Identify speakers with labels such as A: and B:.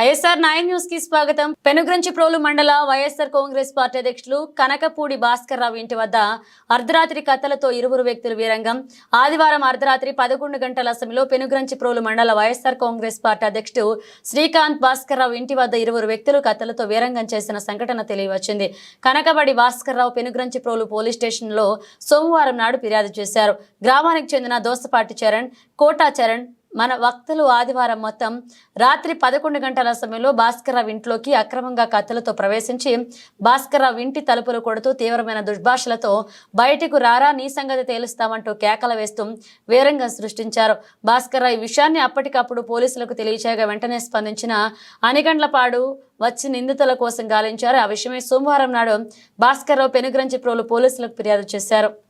A: ISR nine న్యూస్కి స్వాగతం. పెనుగ్రంచి ప్రోలు మండల వైఎస్ఆర్ కాంగ్రెస్ పార్టీ అధ్యక్షులు కనకపూడి భాస్కర్ రావు ఇంటి వద్ద అర్ధరాత్రి కథలతో ఇరువురు వ్యక్తులు వీరంగం. ఆదివారం అర్ధరాత్రి పదకొండు గంటల సమయంలో పెనుగ్రంచి ప్రోలు మండల వైఎస్ఆర్ కాంగ్రెస్ పార్టీ అధ్యక్షుడు శ్రీకాంత్ భాస్కర్ రావు ఇంటి వద్ద ఇరువురు వ్యక్తులు కథలతో వీరంగం చేసిన సంఘటన తెలియవచ్చింది. కనకబడి భాస్కర్ రావు పెనుగ్రంచి ప్రోలు పోలీస్ స్టేషన్లో సోమవారం నాడు ఫిర్యాదు చేశారు. గ్రామానికి చెందిన దోసపాటి చరణ్ కోటా చరణ్ మన వక్తలు ఆదివారం మొత్తం రాత్రి పదకొండు గంటల సమయంలో భాస్కర్రావు ఇంట్లోకి అక్రమంగా కత్తులతో ప్రవేశించి భాస్కర్రావు ఇంటి తలుపులు కొడుతూ తీవ్రమైన దుర్భాషలతో బయటకు రారా నీ సంగతి తేలుస్తామంటూ కేకలు వేస్తూ వేరంగా సృష్టించారు. భాస్కర్రావు ఈ విషయాన్ని అప్పటికప్పుడు పోలీసులకు తెలియచేయగా వెంటనే స్పందించిన అనిగండ్లపాడు వచ్చి నిందితుల కోసం గాలించారు. ఆ విషయమై సోమవారం నాడు భాస్కర్రావు పెనుగ్రంచి ప్రోలు పోలీసులకు ఫిర్యాదు చేశారు.